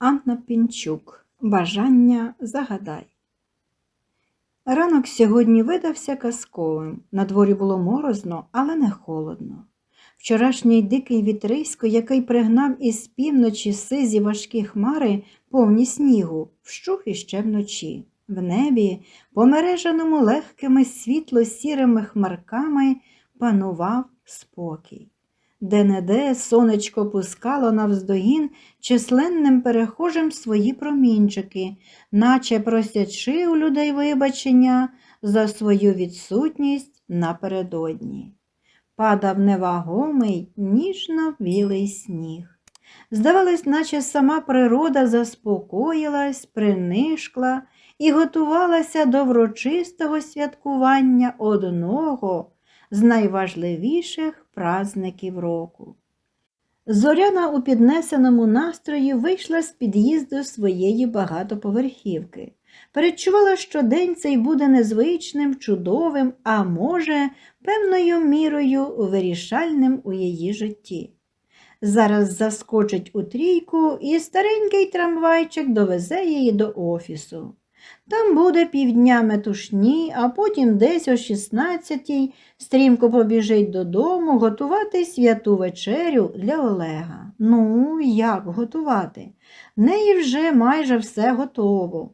Анна Пінчук. Бажання загадай. Ранок сьогодні видався казковим. На дворі було морозно, але не холодно. Вчорашній дикий вітрисько, який пригнав із півночі сизі важкі хмари, повні снігу, вщух іще вночі. В небі, помереженому легкими світло-сірими хмарками, панував спокій. Де-не-де сонечко пускало навздогін численним перехожим свої промінчики, наче просячи у людей вибачення за свою відсутність напередодні. Падав невагомий, ніжно білий сніг. Здавалось, наче сама природа заспокоїлась, принишкла і готувалася до врочистого святкування одного з найважливіших празників року. Зоряна у піднесеному настрої вийшла з під'їзду своєї багатоповерхівки. Передчувала, що день цей буде незвичним, чудовим, а може, певною мірою вирішальним у її житті. Зараз заскочить у трійку, і старенький трамвайчик довезе її до офісу. Там буде півдня метушні, а потім десь о 16-й стрімко побіжить додому готувати святу вечерю для Олега. Ну, як готувати? В неї вже майже все готово.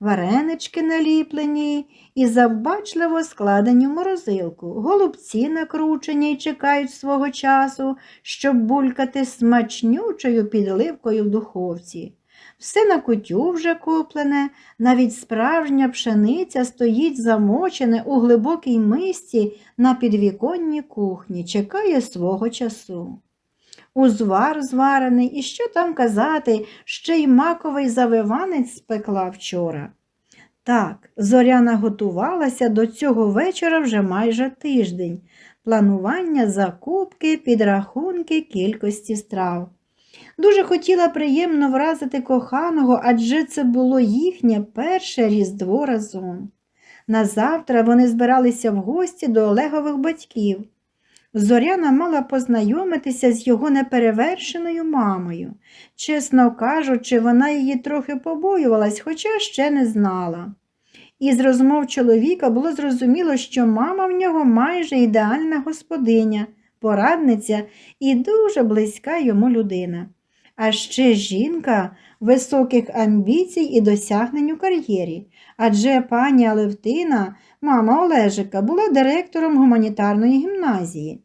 Варенички наліплені і завбачливо складені в морозилку, голубці накручені й чекають свого часу, щоб булькати смачнючою підливкою в духовці. Все на кутю вже куплене, навіть справжня пшениця стоїть замочене у глибокій мисці на підвіконній кухні, чекає свого часу. Узвар зварений, і що там казати, ще й маковий завиванець спекла вчора. Так, зоряна готувалася до цього вечора вже майже тиждень. Планування закупки, підрахунки кількості страв. Дуже хотіла приємно вразити коханого, адже це було їхнє перше різдво разом. Назавтра вони збиралися в гості до Олегових батьків. Зоряна мала познайомитися з його неперевершеною мамою. Чесно кажучи, вона її трохи побоювалась, хоча ще не знала. Із розмов чоловіка було зрозуміло, що мама в нього майже ідеальна господиня, порадниця і дуже близька йому людина. А ще жінка високих амбіцій і досягнень у кар'єрі, адже пані Алевтина, мама Олежика, була директором гуманітарної гімназії.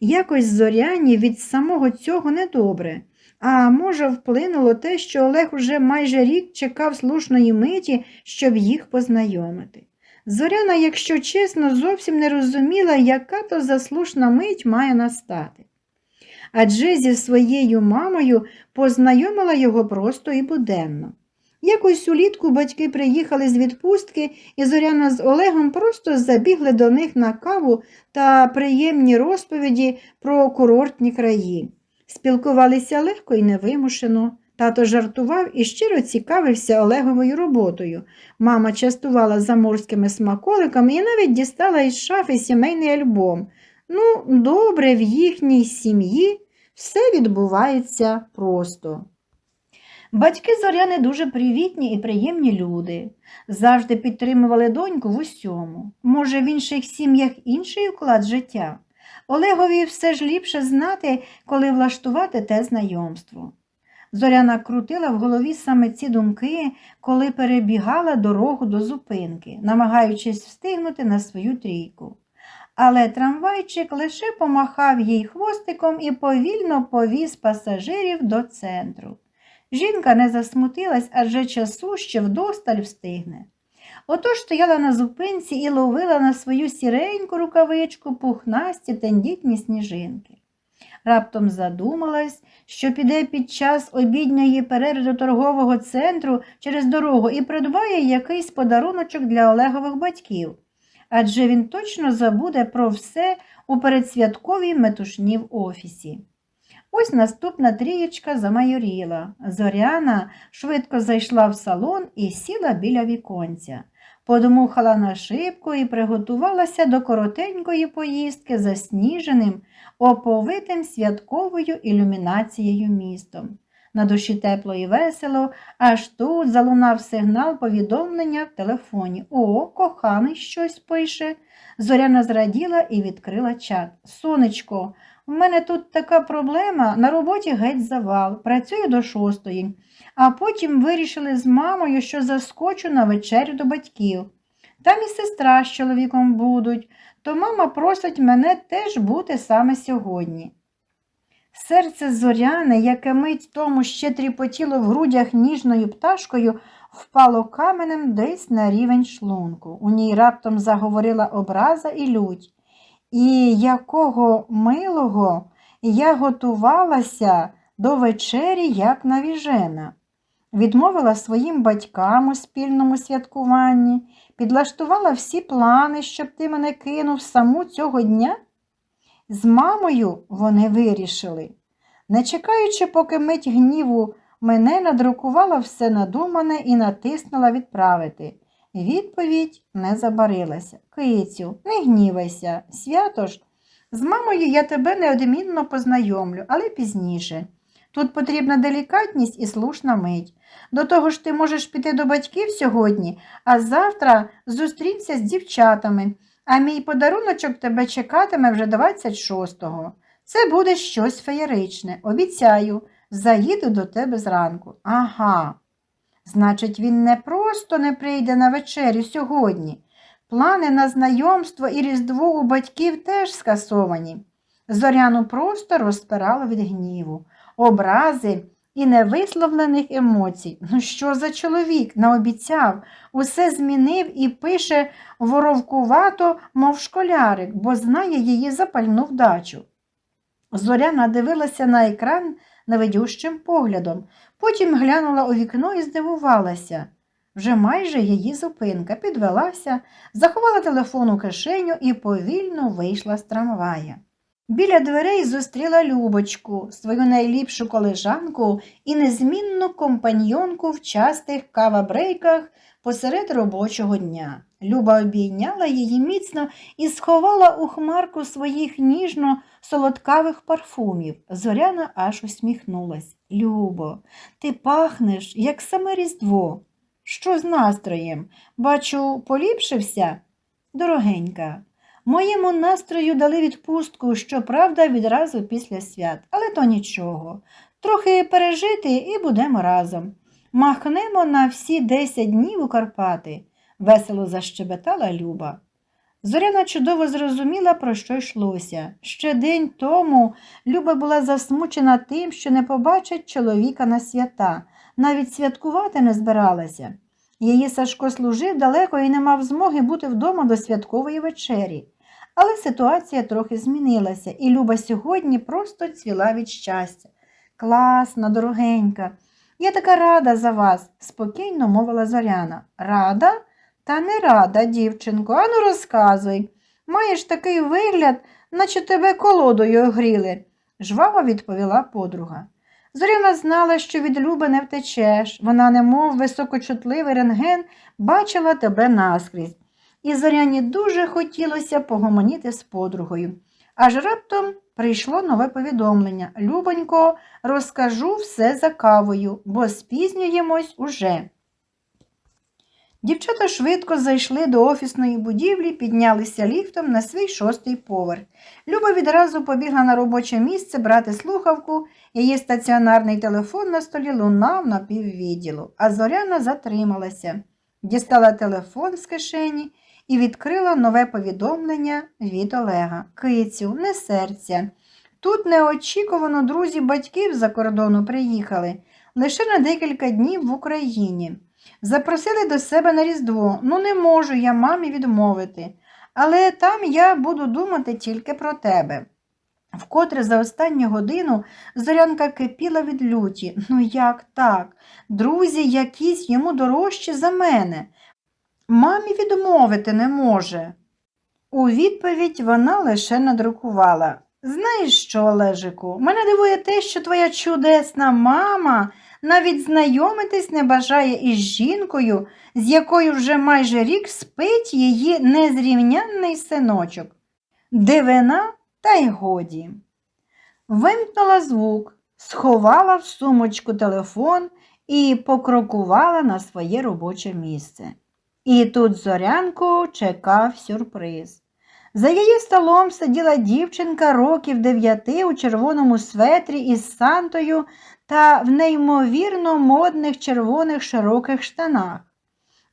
Якось зоряні від самого цього недобре. А може, вплинуло те, що Олег уже майже рік чекав слушної миті, щоб їх познайомити. Зоряна, якщо чесно, зовсім не розуміла, яка то заслушна мить має настати. Адже зі своєю мамою познайомила його просто і буденно. Якось улітку батьки приїхали з відпустки, і Зоряна з Олегом просто забігли до них на каву та приємні розповіді про курортні краї. Спілкувалися легко і невимушено. Тато жартував і щиро цікавився Олеговою роботою. Мама частувала заморськими смаколиками і навіть дістала із шафи сімейний альбом. Ну, добре, в їхній сім'ї все відбувається просто. Батьки Зоряни дуже привітні і приємні люди, завжди підтримували доньку в усьому. Може, в інших сім'ях інший уклад життя. Олегові все ж ліпше знати, коли влаштувати те знайомство. Зоряна крутила в голові саме ці думки, коли перебігала дорогу до зупинки, намагаючись встигнути на свою трійку. Але трамвайчик лише помахав їй хвостиком і повільно повіз пасажирів до центру. Жінка не засмутилась, адже часу ще вдосталь встигне. Отож стояла на зупинці і ловила на свою сіреньку рукавичку пухнасті тендітні сніжинки. Раптом задумалась, що піде під час обідньої перерви торгового центру через дорогу і придбає якийсь подаруночок для Олегових батьків, адже він точно забуде про все у передсвятковій метушні в офісі. Ось наступна трієчка замайоріла. Зоряна швидко зайшла в салон і сіла біля віконця. Подмухала на шибку і приготувалася до коротенької поїздки засніженим, оповитим святковою ілюмінацією містом. На душі тепло і весело, аж тут залунав сигнал повідомлення в телефоні. О, коханий щось пише. Зоряна зраділа і відкрила чат. Сонечко, в мене тут така проблема, на роботі геть завал, працюю до шостої, а потім вирішили з мамою, що заскочу на вечерю до батьків. Там і сестра з чоловіком будуть, то мама просить мене теж бути саме сьогодні. Серце зоряне, яке мить тому ще тріпотіло в грудях ніжною пташкою, впало каменем десь на рівень шлунку. У ній раптом заговорила образа і лють. І якого милого я готувалася до вечері, як навіжена. Відмовила своїм батькам у спільному святкуванні, підлаштувала всі плани, щоб ти мене кинув саму цього дня. З мамою вони вирішили. Не чекаючи, поки мить гніву мене надрукувала все надумане і натиснула відправити. Відповідь не забарилася. Кицю, не гнівайся, свято ж. З мамою я тебе неодмінно познайомлю, але пізніше. Тут потрібна делікатність і слушна мить. До того ж ти можеш піти до батьків сьогодні, а завтра зустрінься з дівчатами, а мій подаруночок тебе чекатиме вже 26-го. Це буде щось феєричне, обіцяю, заїду до тебе зранку. Ага. Значить, він не просто не прийде на вечерю сьогодні. Плани на знайомство і Різдво у батьків теж скасовані. Зоряну просто розпирало від гніву, образи і невисловлених емоцій. Ну, що за чоловік наобіцяв, усе змінив і пише воровкувато, мов школярик, бо знає її запальну вдачу. Зоряна дивилася на екран невидющим поглядом, потім глянула у вікно і здивувалася. Вже майже її зупинка підвелася, заховала телефон у кишеню і повільно вийшла з трамвая. Біля дверей зустріла Любочку, свою найліпшу колежанку і незмінну компаньйонку в частих кавабрейках посеред робочого дня. Люба обійняла її міцно і сховала у хмарку своїх ніжно солодкавих парфумів. Зоряна аж усміхнулась. Любо, ти пахнеш, як саме Різдво. Що з настроєм? Бачу, поліпшився? Дорогенька, моєму настрою дали відпустку, щоправда, відразу після свят, але то нічого. Трохи пережити і будемо разом. Махнемо на всі десять днів у Карпати, весело защебетала Люба. Зоряна чудово зрозуміла, про що йшлося. Ще день тому Люба була засмучена тим, що не побачить чоловіка на свята, навіть святкувати не збиралася. Її Сашко служив далеко і не мав змоги бути вдома до святкової вечері. Але ситуація трохи змінилася, і Люба сьогодні просто цвіла від щастя. Класна, дорогенька. Я така рада за вас, спокійно мовила Зоряна. Рада? Та не рада, дівчинко, ану розказуй. Маєш такий вигляд, наче тебе колодою огріли, жваво відповіла подруга. Зоряна знала, що від Люби не втечеш. Вона, немов високочутливий рентген, бачила тебе наскрізь. І Зоряні дуже хотілося погомоніти з подругою. Аж раптом прийшло нове повідомлення. Любонько, розкажу все за кавою, бо спізнюємось уже. Дівчата швидко зайшли до офісної будівлі, піднялися ліфтом на свій шостий поверх. Люба відразу побігла на робоче місце брати слухавку, її стаціонарний телефон на столі лунав на піввідділу, а Зоряна затрималася, дістала телефон з кишені і відкрила нове повідомлення від Олега. Кицю, не серця. Тут неочікувано друзі батьків за кордону приїхали лише на декілька днів в Україні. Запросили до себе на Різдво. Ну, не можу я мамі відмовити, але там я буду думати тільки про тебе. Вкотре за останню годину зорянка кипіла від люті. Ну як так? Друзі якісь йому дорожчі за мене. Мамі відмовити не може. У відповідь вона лише надрукувала. Знаєш що, Олежику, мене дивує те, що твоя чудесна мама навіть знайомитись не бажає із жінкою, з якою вже майже рік спить її незрівнянний синочок. Дивина та й годі. Вимкнула звук, сховала в сумочку телефон і покрокувала на своє робоче місце. І тут зорянку чекав сюрприз. За її столом сиділа дівчинка років дев'яти у червоному светрі із сантою та в неймовірно модних червоних широких штанах.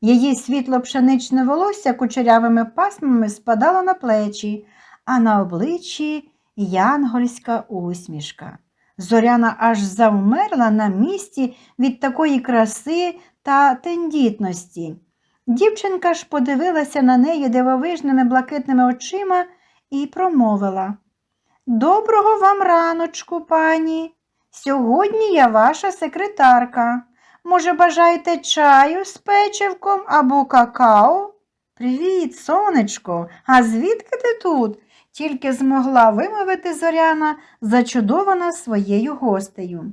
Її світло-пшеничне волосся кучерявими пасмами спадало на плечі, а на обличчі янгольська усмішка. Зоряна аж завмерла на місці від такої краси та тендітності. Дівчинка ж подивилася на неї дивовижними блакитними очима і промовила Доброго вам раночку, пані. Сьогодні я ваша секретарка. Може, бажаєте чаю з печивком або какао? Привіт, сонечко, а звідки ти тут? Тільки змогла вимовити зоряна, зачудована своєю гостею.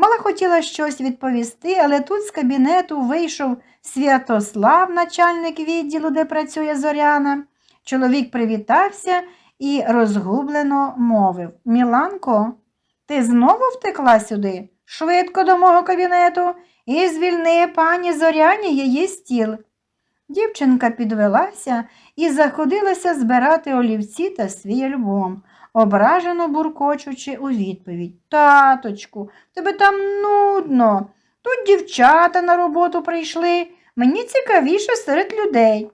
Мала хотіла щось відповісти, але тут з кабінету вийшов Святослав, начальник відділу, де працює зоряна. Чоловік привітався і розгублено мовив Міланко, ти знову втекла сюди? Швидко до мого кабінету і звільни пані зоряні її стіл. Дівчинка підвелася і заходилася збирати олівці та свій альбом, ображено буркочучи у відповідь. Таточку, тебе там нудно. Тут дівчата на роботу прийшли. Мені цікавіше серед людей.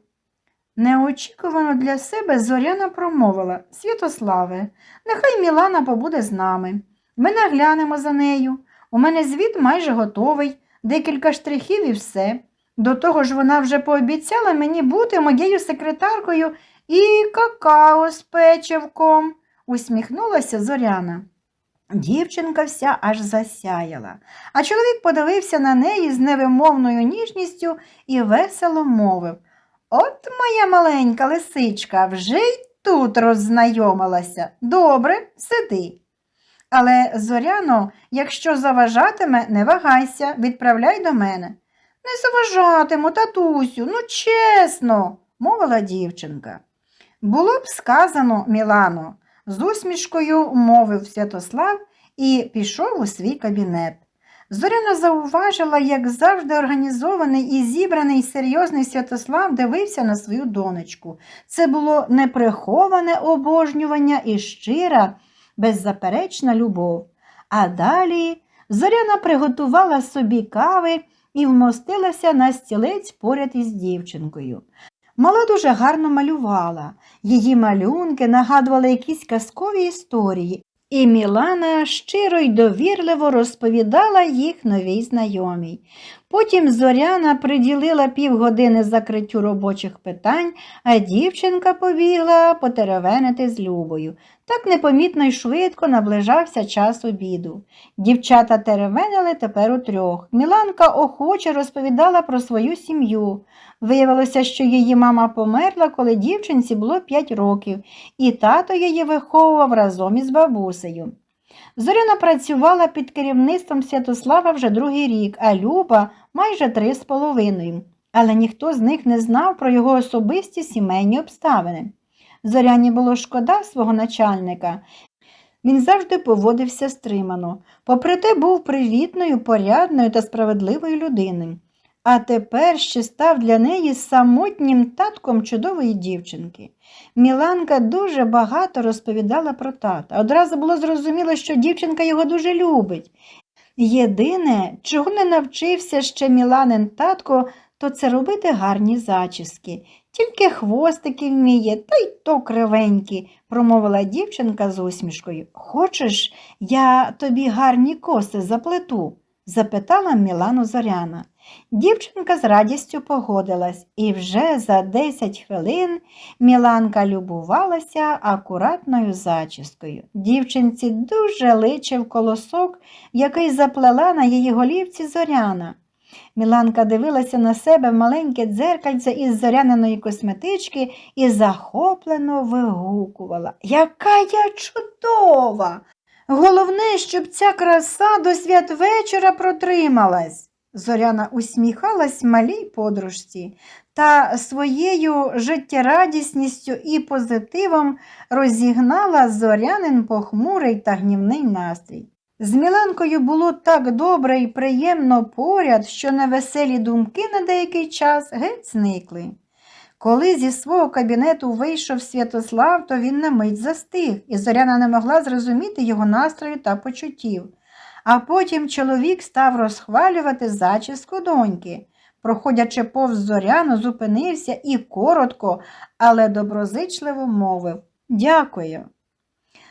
Неочікувано для себе Зоряна промовила Святославе, нехай Мілана побуде з нами. Ми наглянемо за нею. У мене звіт майже готовий, декілька штрихів і все. До того ж вона вже пообіцяла мені бути моєю секретаркою і какао з печивком, усміхнулася Зоряна. Дівчинка вся аж засяяла, а чоловік подивився на неї з невимовною ніжністю і весело мовив От моя маленька лисичка вже й тут роззнайомилася. Добре, сиди. Але, Зоряно, якщо заважатиме, не вагайся, відправляй до мене. Не заважатиму, татусю, ну чесно, мовила дівчинка. Було б сказано, Мілано, з усмішкою мовив Святослав і пішов у свій кабінет. Зоряна зауважила, як завжди організований і зібраний серйозний Святослав дивився на свою донечку. Це було неприховане обожнювання і щира, беззаперечна любов. А далі Зоряна приготувала собі кави і вмостилася на стілець поряд із дівчинкою. Мала дуже гарно малювала. Її малюнки нагадували якісь казкові історії, і Мілана щиро й довірливо розповідала їх новій знайомій. Потім Зоряна приділила півгодини закриттю робочих питань, а дівчинка побігла потеревенити з Любою. Так непомітно й швидко наближався час обіду. Дівчата теревенили тепер утрьох. Міланка охоче розповідала про свою сім'ю. Виявилося, що її мама померла, коли дівчинці було 5 років, і тато її виховував разом із бабусею. Зоряна працювала під керівництвом Святослава вже другий рік, а Люба майже три з половиною, але ніхто з них не знав про його особисті сімейні обставини. Зоряні було шкода свого начальника. Він завжди поводився стримано, попри те був привітною, порядною та справедливою людиною. А тепер ще став для неї самотнім татком чудової дівчинки. Міланка дуже багато розповідала про тата. Одразу було зрозуміло, що дівчинка його дуже любить. Єдине, чого не навчився ще Міланин татко, то це робити гарні зачіски. Тільки хвостики вміє, та й то кривенькі, промовила дівчинка з усмішкою. Хочеш, я тобі гарні коси заплету? запитала Мілану Зоряна. Дівчинка з радістю погодилась, і вже за 10 хвилин Міланка любувалася акуратною зачіскою. Дівчинці дуже личив колосок, який заплела на її голівці зоряна. Міланка дивилася на себе маленьке дзеркальце із зоряниної косметички і захоплено вигукувала. Яка я чудова! Головне, щоб ця краса до святвечора протрималась. Зоряна усміхалась малій подружці та своєю життєрадісністю і позитивом розігнала зорянин похмурий та гнівний настрій. З Міланкою було так добре і приємно поряд, що невеселі думки на деякий час геть зникли. Коли зі свого кабінету вийшов Святослав, то він на мить застиг, і Зоряна не могла зрозуміти його настрою та почуттів. А потім чоловік став розхвалювати зачіску доньки. Проходячи повз зоряну, зупинився і коротко, але доброзичливо мовив Дякую.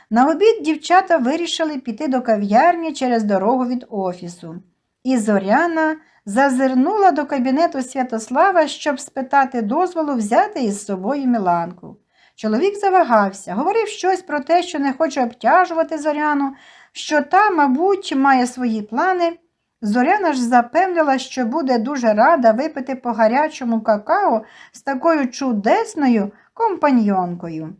На обід дівчата вирішили піти до кав'ярні через дорогу від офісу. І Зоряна зазирнула до кабінету Святослава, щоб спитати дозволу взяти із собою Міланку. Чоловік завагався, говорив щось про те, що не хоче обтяжувати Зоряну, що та, мабуть, має свої плани. Зоряна ж запевнила, що буде дуже рада випити по гарячому какао з такою чудесною компаньйонкою.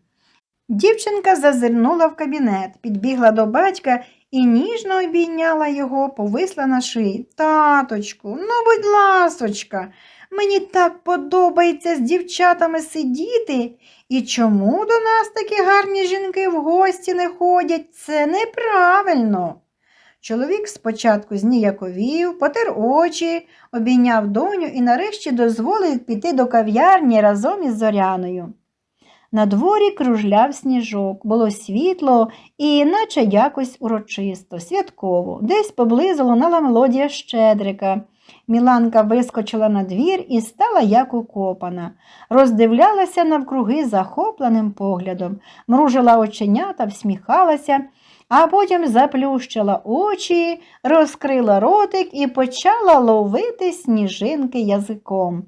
Дівчинка зазирнула в кабінет, підбігла до батька і ніжно обійняла його, повисла на шиї. Таточку, ну, будь ласочка, мені так подобається з дівчатами сидіти. І чому до нас такі гарні жінки в гості не ходять? Це неправильно. Чоловік спочатку зніяковів, потер очі, обійняв доню і нарешті дозволив піти до кав'ярні разом із Зоряною. На дворі кружляв сніжок, було світло і наче якось урочисто, святково, десь поблизу лунала мелодія щедрика. Міланка вискочила на двір і стала як укопана, роздивлялася навкруги захопленим поглядом, мружила оченята, всміхалася, а потім заплющила очі, розкрила ротик і почала ловити сніжинки язиком.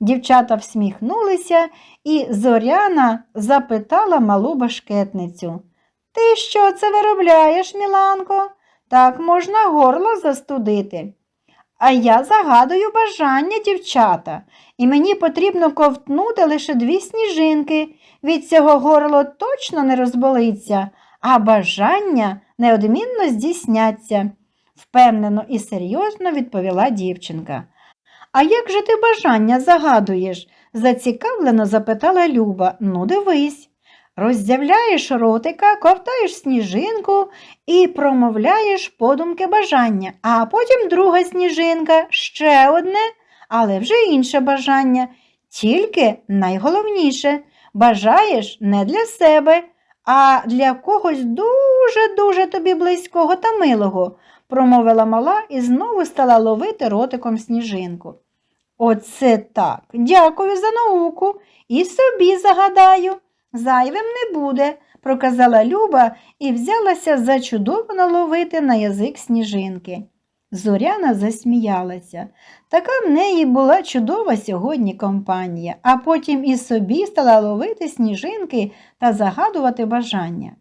Дівчата всміхнулися, і Зоряна запитала малу башкетницю. Ти що це виробляєш, Міланко? Так можна горло застудити. А я загадую бажання, дівчата, і мені потрібно ковтнути лише дві сніжинки. Від цього горло точно не розболиться, а бажання неодмінно здійсняться, впевнено і серйозно відповіла дівчинка. А як же ти бажання загадуєш? зацікавлено запитала Люба. Ну, дивись. Роздявляєш ротика, ковтаєш сніжинку і промовляєш подумки бажання, а потім друга сніжинка, ще одне, але вже інше бажання. Тільки найголовніше бажаєш не для себе, а для когось дуже-дуже тобі близького та милого, промовила мала і знову стала ловити ротиком сніжинку. Оце так. Дякую за науку і собі загадаю. Зайвим не буде, проказала Люба і взялася зачудовано ловити на язик сніжинки. Зоряна засміялася. Така в неї була чудова сьогодні компанія, а потім і собі стала ловити сніжинки та загадувати бажання.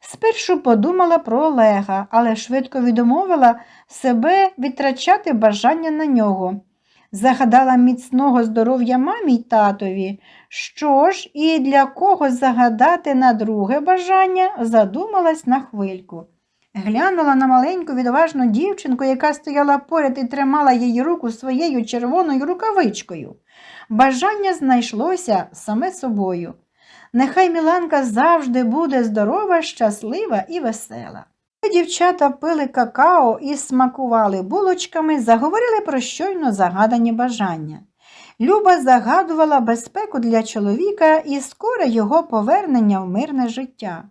Спершу подумала про Олега, але швидко відмовила себе відтрачати бажання на нього. Загадала міцного здоров'я мамі й татові. Що ж, і для кого загадати на друге бажання, задумалась на хвильку. Глянула на маленьку відважну дівчинку, яка стояла поряд і тримала її руку своєю червоною рукавичкою. Бажання знайшлося саме собою. Нехай Міланка завжди буде здорова, щаслива і весела. Дівчата пили какао і смакували булочками, заговорили про щойно загадані бажання. Люба загадувала безпеку для чоловіка і скоре його повернення в мирне життя.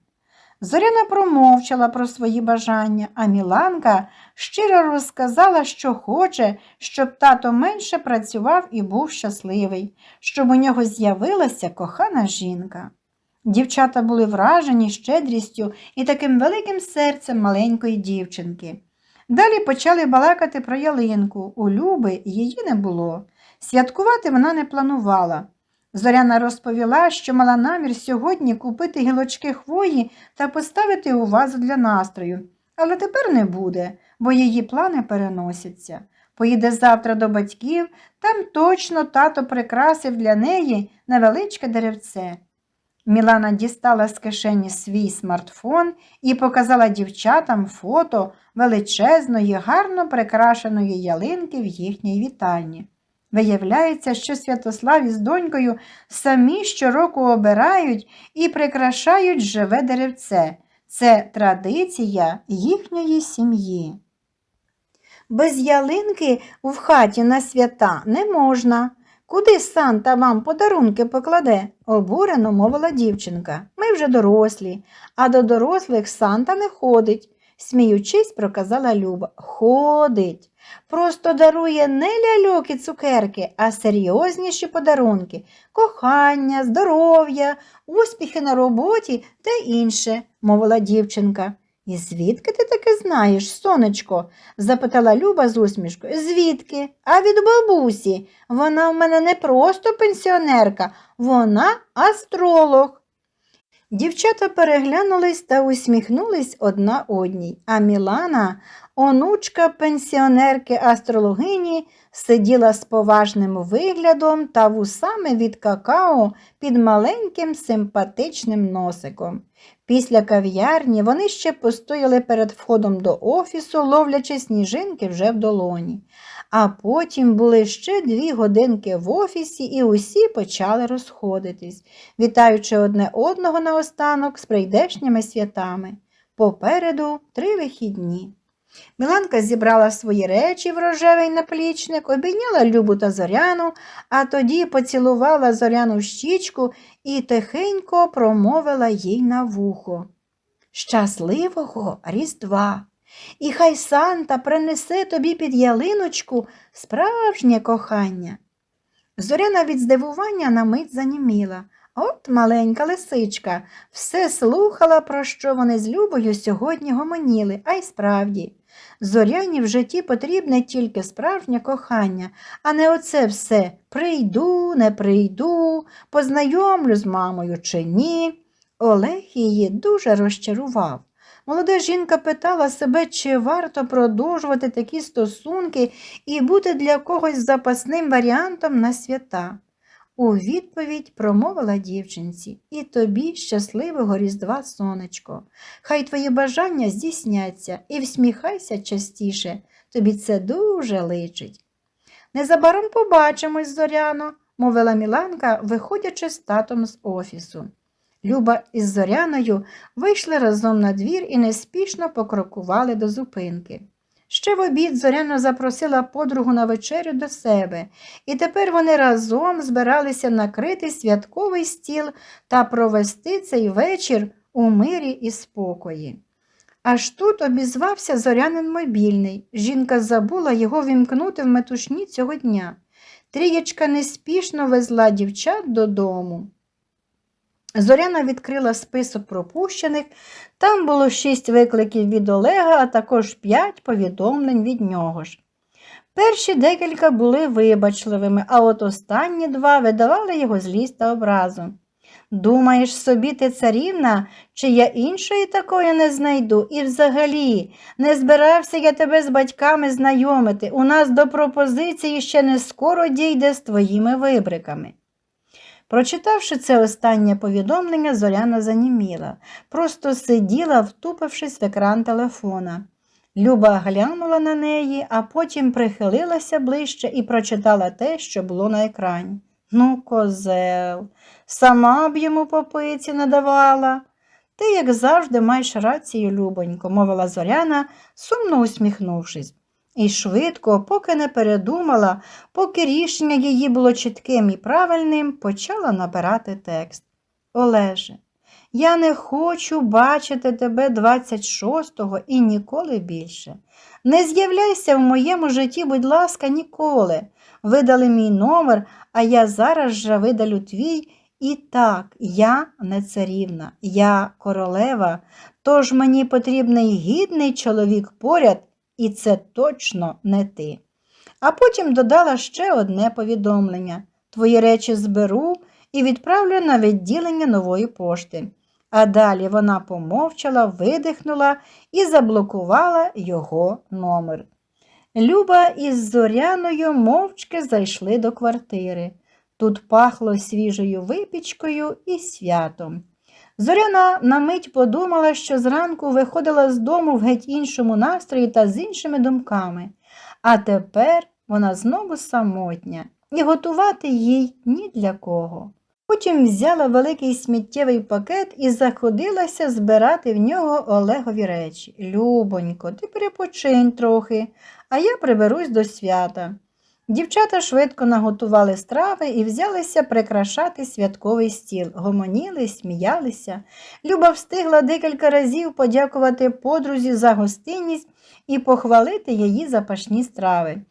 Зоряна промовчала про свої бажання, а Міланка щиро розказала, що хоче, щоб тато менше працював і був щасливий, щоб у нього з'явилася кохана жінка. Дівчата були вражені щедрістю і таким великим серцем маленької дівчинки. Далі почали балакати про ялинку. У Люби її не було. Святкувати вона не планувала. Зоряна розповіла, що мала намір сьогодні купити гілочки хвої та поставити у вазу для настрою, але тепер не буде, бо її плани переносяться. Поїде завтра до батьків, там точно тато прикрасив для неї невеличке деревце. Мілана дістала з кишені свій смартфон і показала дівчатам фото величезної, гарно прикрашеної ялинки в їхній вітальні. Виявляється, що Святослав із донькою самі щороку обирають і прикрашають живе деревце. Це традиція їхньої сім'ї. Без ялинки в хаті на свята не можна. Куди Санта вам подарунки покладе? обурено мовила дівчинка. Ми вже дорослі, а до дорослих Санта не ходить, сміючись, проказала Люба. Ходить. Просто дарує не ляльок і цукерки, а серйозніші подарунки кохання, здоров'я, успіхи на роботі та інше, мовила дівчинка. І звідки ти таке знаєш, сонечко? запитала Люба з усмішкою. Звідки? А від бабусі. Вона в мене не просто пенсіонерка, вона астролог. Дівчата переглянулись та усміхнулись одна одній, а Мілана, онучка пенсіонерки астрологині, сиділа з поважним виглядом та вусами від какао під маленьким симпатичним носиком. Після кав'ярні вони ще постояли перед входом до офісу, ловлячи сніжинки вже в долоні. А потім були ще дві годинки в офісі, і усі почали розходитись, вітаючи одне одного наостанок з прийдешніми святами. Попереду три вихідні. Міланка зібрала свої речі в рожевий наплічник, обійняла Любу та Зоряну, а тоді поцілувала Зоряну в щічку і тихенько промовила їй на вухо. Щасливого Різдва! І хай Санта принесе тобі під ялиночку справжнє кохання. Зоряна від здивування на мить заніміла. От маленька лисичка все слухала, про що вони з Любою сьогодні гомоніли, а й справді. Зоряні в житті потрібне тільки справжнє кохання, а не оце все прийду, не прийду, познайомлю з мамою чи ні. Олег її дуже розчарував. Молода жінка питала себе, чи варто продовжувати такі стосунки і бути для когось запасним варіантом на свята. У відповідь промовила дівчинці і тобі щасливого Різдва, сонечко. Хай твої бажання здійсняться і всміхайся частіше, тобі це дуже личить. Незабаром побачимось, Зоряно, мовила Міланка, виходячи з татом з офісу. Люба із Зоряною вийшли разом на двір і неспішно покрокували до зупинки. Ще в обід Зоряна запросила подругу на вечерю до себе, і тепер вони разом збиралися накрити святковий стіл та провести цей вечір у мирі і спокої. Аж тут обізвався зорянин мобільний. Жінка забула його вімкнути в метушні цього дня. Трієчка неспішно везла дівчат додому. Зоряна відкрила список пропущених. Там було шість викликів від Олега, а також п'ять повідомлень від нього ж. Перші декілька були вибачливими, а от останні два видавали його злість та образу. Думаєш собі, ти царівна, чи я іншої такої не знайду? І взагалі, не збирався я тебе з батьками знайомити. У нас до пропозиції ще не скоро дійде з твоїми вибриками. Прочитавши це останнє повідомлення, Зоряна заніміла, просто сиділа, втупившись в екран телефона. Люба глянула на неї, а потім прихилилася ближче і прочитала те, що було на екрані. Ну, козел, сама б йому попиці надавала. Ти, як завжди, маєш рацію, Любонько, мовила Зоряна, сумно усміхнувшись. І швидко, поки не передумала, поки рішення її було чітким і правильним, почала набирати текст. Олеже, я не хочу бачити тебе 26-го і ніколи більше. Не з'являйся в моєму житті, будь ласка, ніколи. Видали мій номер, а я зараз же видалю твій. І так, я не царівна, я королева, тож мені потрібний гідний чоловік поряд, і це точно не ти. А потім додала ще одне повідомлення твої речі зберу і відправлю на відділення нової пошти. А далі вона помовчала, видихнула і заблокувала його номер. Люба із Зоряною мовчки зайшли до квартири. Тут пахло свіжою випічкою і святом. Зоряна на мить подумала, що зранку виходила з дому в геть іншому настрої та з іншими думками, а тепер вона знову самотня і готувати їй ні для кого. Потім взяла великий сміттєвий пакет і заходилася збирати в нього Олегові речі. Любонько, ти перепочинь трохи, а я приберусь до свята. Дівчата швидко наготували страви і взялися прикрашати святковий стіл. Гомоніли, сміялися. Люба встигла декілька разів подякувати подрузі за гостинність і похвалити її запашні страви.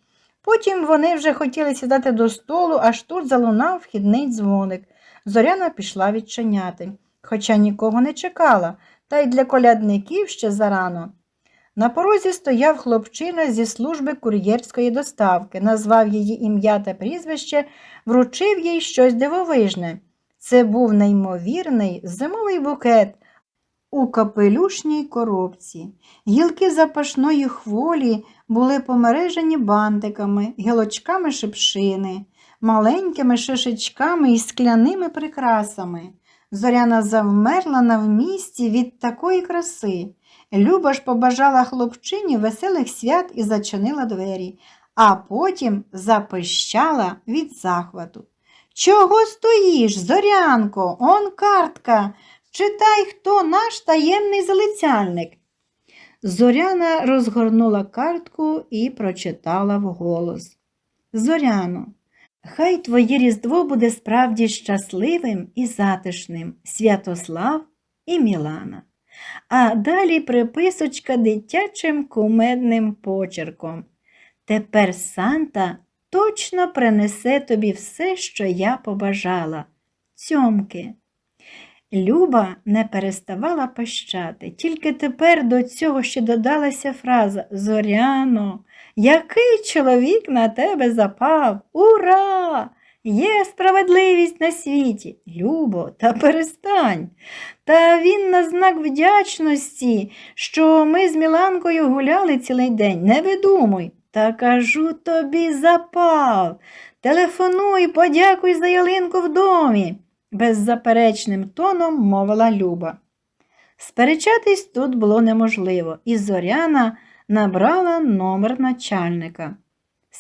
Потім вони вже хотіли сідати до столу, аж тут залунав вхідний дзвоник. Зоряна пішла відчиняти, хоча нікого не чекала, та й для колядників ще зарано. На порозі стояв хлопчина зі служби кур'єрської доставки, назвав її ім'я та прізвище, вручив їй щось дивовижне. Це був неймовірний зимовий букет у капелюшній коробці. Гілки запашної хволі були помережені бантиками, гілочками шипшини, маленькими шишечками і скляними прикрасами. Зоряна завмерла на вмісті від такої краси. Люба ж побажала хлопчині веселих свят і зачинила двері, а потім запищала від захвату. Чого стоїш, зорянко? Он картка. Читай, хто наш таємний залицяльник. Зоряна розгорнула картку і прочитала вголос. Зоряно, хай твоє Різдво буде справді щасливим і затишним, Святослав і Мілана. А далі приписочка дитячим кумедним почерком. Тепер Санта точно принесе тобі все, що я побажала. Цьомки. Люба не переставала пищати, тільки тепер до цього ще додалася фраза Зоряно, який чоловік на тебе запав? Ура! Є справедливість на світі. Любо, та перестань. Та він на знак вдячності, що ми з Міланкою гуляли цілий день. Не видумуй. Та кажу тобі запав. Телефонуй, подякуй за ялинку в домі беззаперечним тоном мовила Люба. Сперечатись тут було неможливо, і Зоряна набрала номер начальника.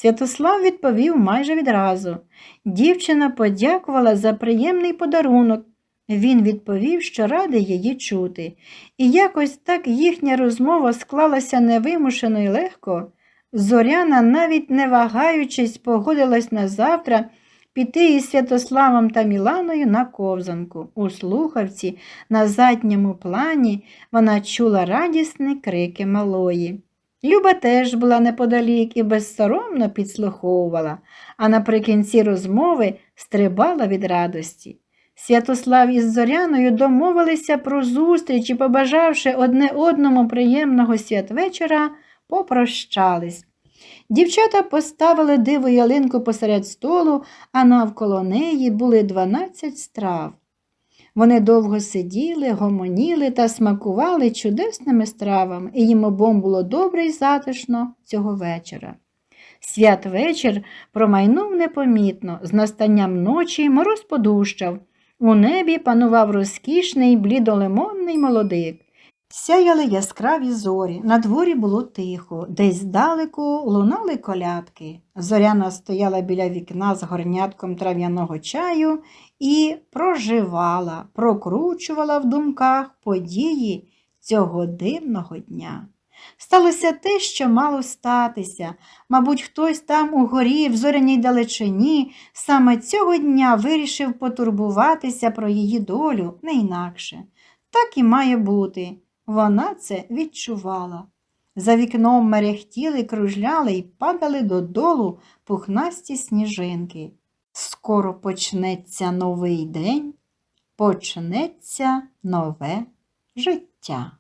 Святослав відповів майже відразу. Дівчина подякувала за приємний подарунок. Він відповів, що радий її чути, і якось так їхня розмова склалася невимушено й легко. Зоряна, навіть не вагаючись, погодилась на завтра піти із Святославом та Міланою на ковзанку. У слухавці на задньому плані вона чула радісні крики малої. Люба теж була неподалік і безсоромно підслуховувала, а наприкінці розмови стрибала від радості. Святослав із Зоряною домовилися про зустріч і, побажавши одне одному приємного святвечора, попрощались. Дівчата поставили диву ялинку посеред столу, а навколо неї були дванадцять страв. Вони довго сиділи, гомоніли та смакували чудесними стравами, і їм обом було добре й затишно цього вечора. Святвечір промайнув непомітно, з настанням ночі мороз подущав. У небі панував розкішний блідолемонний молодик. Сяяли яскраві зорі, на дворі було тихо, десь здалеку лунали колядки. Зоряна стояла біля вікна з горнятком трав'яного чаю і проживала, прокручувала в думках події цього дивного дня. Сталося те, що мало статися. Мабуть, хтось там у горі, в зоряній далечині, саме цього дня вирішив потурбуватися про її долю не інакше. Так і має бути. Вона це відчувала. За вікном мерехтіли, кружляли і падали додолу пухнасті сніжинки. Скоро почнеться новий день, почнеться нове життя.